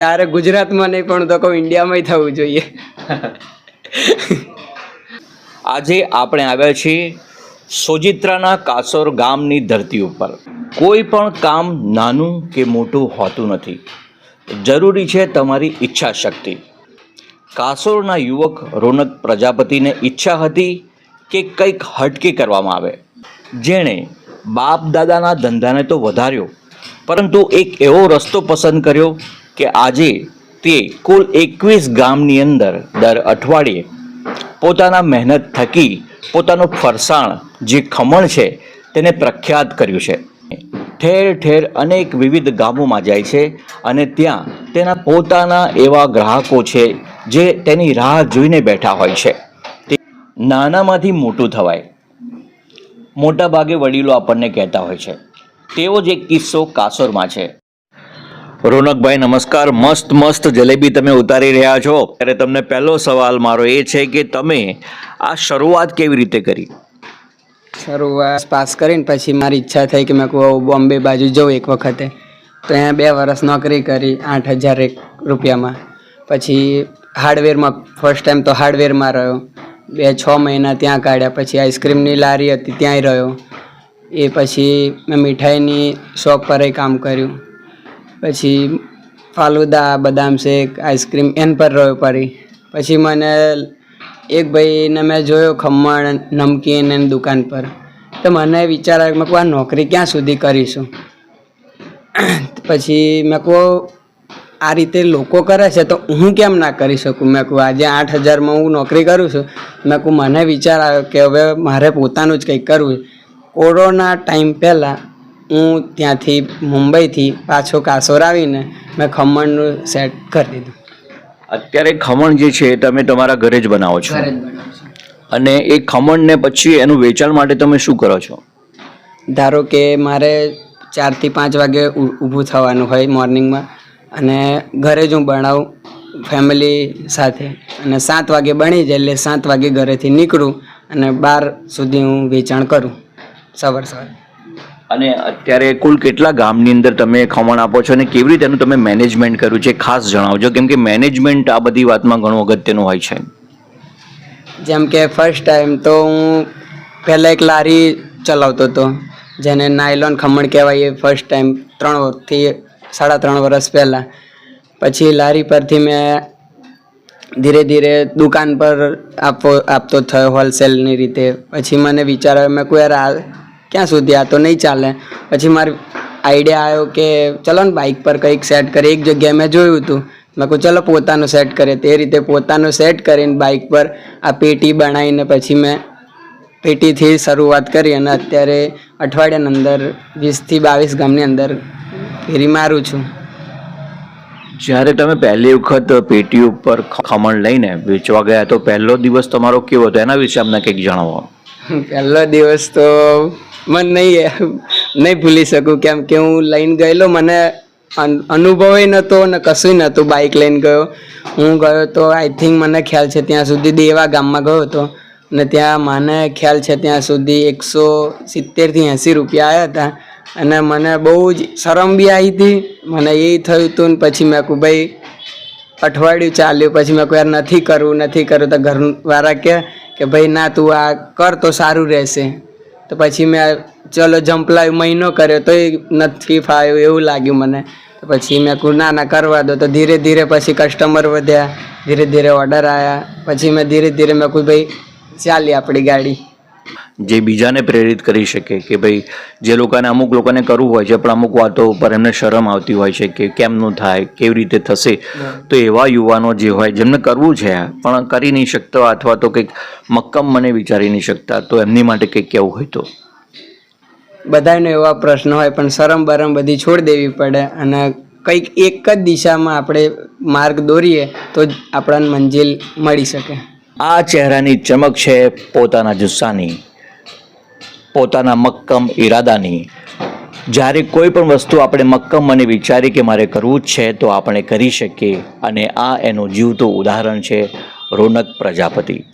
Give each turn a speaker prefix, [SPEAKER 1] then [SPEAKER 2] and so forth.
[SPEAKER 1] તારે ગુજરાતમાં નહીં, પણ તો કહું ઇન્ડિયામાંય થવું જોઈએ.
[SPEAKER 2] આજે આપણે આવ્યા છીએ સોજિત્રાના કાસોર ગામની ધરતી ઉપર. કોઈ પણ કામ નાનું કે મોટું હોતું નથી. જરૂરી છે તમારી ઈચ્છા શક્તિ કાસોરના યુવક રોનક પ્રજાપતિને ઈચ્છા હતી કે કંઈક હટકે કરવામાં આવે. જેણે બાપ દાદાના ધંધાને તો વધાર્યો, પરંતુ એક એવો રસ્તો પસંદ કર્યો કે આજે તે કુલ એકવીસ ગામની અંદર દર અઠવાડિયે પોતાના મહેનત થકી પોતાનું ફરસાણ જે ખમણ છે તેને પ્રખ્યાત કર્યું છે. ઠેર ઠેર અનેક વિવિધ ગામોમાં જાય છે અને ત્યાં તેના પોતાના એવા ગ્રાહકો છે જે તેની રાહ જોઈને બેઠા હોય છે. તે નાનામાંથી મોટું થવાય. મોટા ભાગે વડીલો આપણને કહેતા હોય છે. તેવો જ એક કિસ્સો કાસોરમાં છે. રોનકભાઈ, નમસ્કાર. મસ્ત મસ્ત જલેબી તમે ઉતારી રહ્યા છો. ત્યારે તમને પહેલો સવાલ મારો એ છે કે તમે આ શરૂઆત કેવી રીતે કરી?
[SPEAKER 1] શરૂઆત પાસ કરીને પછી મારી ઈચ્છા થઈ કે મેં કહું બોમ્બે બાજુ જઉં એક વખતે. તો અહીંયા બે વર્ષ નોકરી કરી, આઠ હજાર એક રૂપિયામાં. પછી હાર્ડવેરમાં, ફર્સ્ટ ટાઈમ તો હાર્ડવેરમાં રહ્યો. બે, છ મહિના ત્યાં કાઢ્યા. પછી આઈસ્ક્રીમની લારી હતી, ત્યાંય રહ્યો. એ પછી મેં મીઠાઈની શોપ પર કામ કર્યું. પછી ફાલુદા, બદામ શેક, આઈસ્ક્રીમ, એન પર રહ્યો પડી પછી મને એક ભાઈને મેં જોયો ખમણ, નમકીન એની દુકાન પર. તો મને વિચાર આવ્યો મેં કહું, આ નોકરી ક્યાં સુધી કરીશું? પછી મેં કહું, આ રીતે લોકો કરે છે તો હું કેમ ના કરી શકું? મેં કહું, આજે આઠ હજારમાં હું નોકરી કરું છું. મેં કહું, મને વિચાર આવ્યો કે હવે મારે પોતાનું જ કંઈક કરવું કોરોના ટાઈમ પહેલાં હું ત્યાંથી મુંબઈથી પાછો કાસોર આવીને મેં ખમણનું સેટ કરી દીધું.
[SPEAKER 2] અત્યારે ખમણ જે છે તમે તમારા ઘરે જ બનાવો છો? અને એ ખમણને પછી એનું વેચાણ માટે તમે શું કરો છો?
[SPEAKER 1] ધારો કે મારે ચારથી પાંચ વાગે ઊભું થવાનું હોય મોર્નિંગમાં અને ઘરે જ હું બનાવું ફેમિલી સાથે. અને સાત વાગે બની જાય એટલે સાત વાગે ઘરેથી નીકળું અને બાર સુધી હું વેચાણ કરું સવાર સવાર.
[SPEAKER 2] અને અત્યારે કુલ કેટલા ગામની અંદર તમે ખમણ આપો છો અને કેવી રીતે એનું તમે મેનેજમેન્ટ કર્યું છે ખાસ જણાવજો, કેમ કે મેનેજમેન્ટ આ બધી વાતમાં ઘણું અગત્યનું હોય છે.
[SPEAKER 1] જેમ કે ફર્સ્ટ ટાઈમ તો હું પહેલાં એક લારી ચલાવતો હતો, જેને નાયલોન ખમણ કહેવાય એ ફર્સ્ટ ટાઈમ ત્રણ વર્ષથી સાડા ત્રણ વર્ષ પહેલાં. પછી લારી પરથી મેં ધીરે ધીરે દુકાન પર આપવો આપતો થયો હોલસેલની રીતે. પછી મને વિચાર આવ્યો, મેં કોઈ ક્યાં સુધી આ તો નહીં ચાલે. પછી મારે આઈડિયા આવ્યો કે ચલો ને બાઇક પર કંઈક સેટ કરી એક જગ્યાએ મેં જોયું હતું મેં કહું ચલો પોતાનું સેટ કરે તે રીતે પોતાનું સેટ કરીને બાઇક પર આ પેટી બનાવીને પછી મેં પેટીથી શરૂઆત કરી અને અત્યારે અઠવાડિયાની અંદર વીસથી બાવીસ ગામની અંદર ફેરી મારું છું.
[SPEAKER 2] જ્યારે તમે પહેલી વખત પેટી ઉપર ખમણ લઈને વેચવા ગયા તો પહેલો દિવસ તમારો કેવો હતો? એના વિશે અમને કંઈક જણાવો.
[SPEAKER 1] પહેલો દિવસ તો મને નહીં નહીં ભૂલી શકું. કેમ કે હું લઈને ગયેલો, મને અનુભવે નહોતો ને કશું નહોતું બાઇક લઈને ગયો. હું ગયો તો આઈ થિંક મને ખ્યાલ છે ત્યાં સુધી દેવા ગામમાં ગયો હતો. ને ત્યાં મને ખ્યાલ છે ત્યાં સુધી એકસો સિત્તેરથી એંસી રૂપિયા આવ્યા હતા. અને મને બહુ જ શરમ બી આવી હતી. મને એ થયું હતું ને પછી મેં કહું ભાઈ, અઠવાડિયું ચાલ્યું. પછી મેં કહ્યું યાર, નથી કરવું નથી કરવું. તો ઘરવાળા કહે કે, ભાઈ, ના, તું આ કર તો સારું રહેશે. તો પછી મેં ચલો જંપલાયું મહિનો કર્યો તો એ નથી ફાવ્યું એવું લાગ્યું મને. તો પછી મેં કહું ના ના, કરવા દો. તો ધીરે ધીરે પછી કસ્ટમર વધ્યા, ધીરે ધીરે ઓર્ડર આવ્યા પછી મેં ધીરે ધીરે મેં કહું ભાઈ, ચાલી આપણી ગાડી.
[SPEAKER 2] જે બીજાને પ્રેરિત કરી શકે કે ભાઈ, જે લોકોને અમુક લોકોને કરવું હોય છે પણ અમુક વાતો ઉપર એમને શરમ આવતી હોય છે કે કેમનું થાય, કેવી રીતે થશે, તો એવા યુવાનો જે હોય, જેમને કરવું છે, પણ કરી નહીં શકતા અથવા તો કંઈક મક્કમ મને વિચારી નહીં શકતા, તો એમની માટે કંઈક કેવું હોય તો?
[SPEAKER 1] બધાનો એવા પ્રશ્ન હોય, પણ શરમ બરમ બધી છોડ દેવી પડે અને કંઈક એક જ દિશામાં આપણે માર્ગ દોરીએ, તો જ આપણને મંજિલ મળી શકે.
[SPEAKER 2] આ ચહેરાની ચમક છે પોતાના જુસ્સાની, પોતાના મક્કમ ઈરાદાની. જ્યારે કોઈ પણ વસ્તુ આપણે મક્કમ મને વિચારી કે મારે કરવું જ છે, તો આપણે કરી શકીએ. અને આ એનું જીવતું ઉદાહરણ છે રોનક પ્રજાપતિ.